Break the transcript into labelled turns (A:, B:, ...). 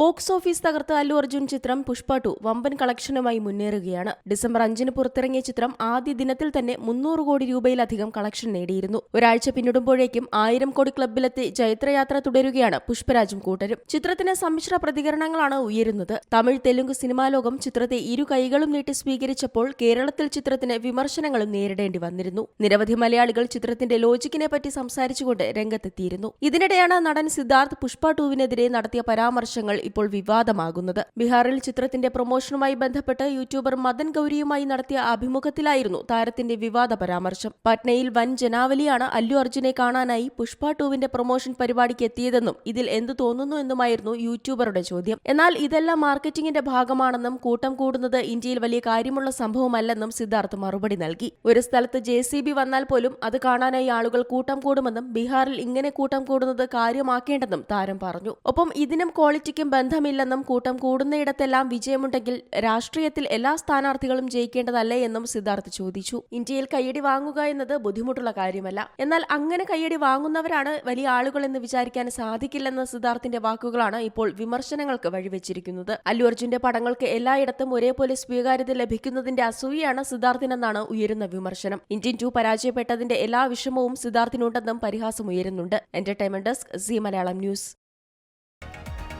A: Box office തകർത്ത അല്ലു അർജുൻ ചിത്രം Pushpa to. വമ്പൻ കളക്ഷനുമായി മുന്നേറുകയാണ്. ഡിസംബർ അഞ്ചിന് പുറത്തിറങ്ങിയ ചിത്രം ആദ്യ ദിനത്തിൽ തന്നെ മുന്നൂറ് കോടി രൂപയിലധികം കളക്ഷൻ നേടിയിരുന്നു. ഒരാഴ്ച പിന്നിടുമ്പോഴേക്കും ആയിരം കോടി ക്ലബിലെത്തി ജൈത്രയാത്ര തുടരുകയാണ് പുഷ്പരാജും കൂട്ടരും. ചിത്രത്തിന് സമ്മിശ്ര പ്രതികരണങ്ങളാണ് ഉയരുന്നത്. തമിഴ് തെലുങ്ക് സിനിമാ ലോകം ചിത്രത്തെ ഇരു കൈകളും നീട്ടി സ്വീകരിച്ചപ്പോൾ കേരളത്തിൽ ചിത്രത്തിന് വിമർശനങ്ങളും നേരിടേണ്ടി വന്നിരുന്നു. നിരവധി മലയാളികൾ ചിത്രത്തിന്റെ ലോജിക്കിനെ പറ്റി സംസാരിച്ചുകൊണ്ട് രംഗത്തെത്തിയിരുന്നു. ഇതിനിടെയാണ് നടൻ സിദ്ധാർത്ഥ് പുഷ്പ ടൂവിനെതിരെ നടത്തിയ പരാമർശങ്ങൾ ഇപ്പോൾ വിവാദമാകുന്നത്. ബീഹാറിൽ ചിത്രത്തിന്റെ പ്രൊമോഷനുമായി ബന്ധപ്പെട്ട് യൂട്യൂബർ മദൻ ഗൌരിയുമായി നടത്തിയ അഭിമുഖത്തിലായിരുന്നു താരത്തിന്റെ വിവാദ പരാമർശം. പട്നയിൽ വൻ ജനാവലിയാണ് അല്ലു അർജുനെ കാണാനായി പുഷ്പ ടൂവിന്റെ പ്രൊമോഷൻ പരിപാടിക്ക് എത്തിയതെന്നും ഇതിൽ എന്ത് തോന്നുന്നു എന്നുമായിരുന്നു യൂട്യൂബറുടെ ചോദ്യം. എന്നാൽ ഇതെല്ലാം മാർക്കറ്റിംഗിന്റെ ഭാഗമാണെന്നും കൂട്ടം കൂടുന്നത് ഇന്ത്യയിൽ വലിയ കാര്യമുള്ള സംഭവമല്ലെന്നും സിദ്ധാർത്ഥ് മറുപടി നൽകി. ഒരു സ്ഥലത്ത് ജെ വന്നാൽ പോലും അത് കാണാനായി ആളുകൾ കൂട്ടം കൂടുമെന്നും ബീഹാറിൽ ഇങ്ങനെ കൂട്ടം കൂടുന്നത് കാര്യമാക്കേണ്ടെന്നും താരം പറഞ്ഞു. ഒപ്പം ഇതിനും ക്വാളിറ്റിക്കും ബന്ധമില്ലെന്നും കൂട്ടം കൂടുന്നയിടത്തെല്ലാം വിജയമുണ്ടെങ്കിൽ രാഷ്ട്രീയത്തിൽ എല്ലാ സ്ഥാനാർത്ഥികളും ജയിക്കേണ്ടതല്ലേ എന്നും സിദ്ധാർത്ഥ് ചോദിച്ചു. ഇന്ത്യയിൽ കയ്യടി വാങ്ങുക എന്നത് ബുദ്ധിമുട്ടുള്ള കാര്യമല്ല. എന്നാൽ അങ്ങനെ കയ്യടി വാങ്ങുന്നവരാണ് വലിയ ആളുകൾ എന്ന് വിചാരിക്കാൻ സാധിക്കില്ലെന്ന സിദ്ധാർത്ഥിന്റെ വാക്കുകളാണ് ഇപ്പോൾ വിമർശനങ്ങൾക്ക് വഴിവെച്ചിരിക്കുന്നത്. അല്ലു അർജുന്റെ പടങ്ങൾക്ക് എല്ലായിടത്തും ഒരേപോലെ സ്വീകാര്യത ലഭിക്കുന്നതിന്റെ അസൂയാണ് സിദ്ധാർത്ഥിനെന്നാണ് ഉയരുന്ന വിമർശനം. ഇന്ത്യൻ ടു പരാജയപ്പെട്ടതിന്റെ എല്ലാ വിഷമവും സിദ്ധാർത്ഥിനുണ്ടെന്നും പരിഹാസം ഉയരുന്നുണ്ട്. Entertainment desk Zee Malayalam news.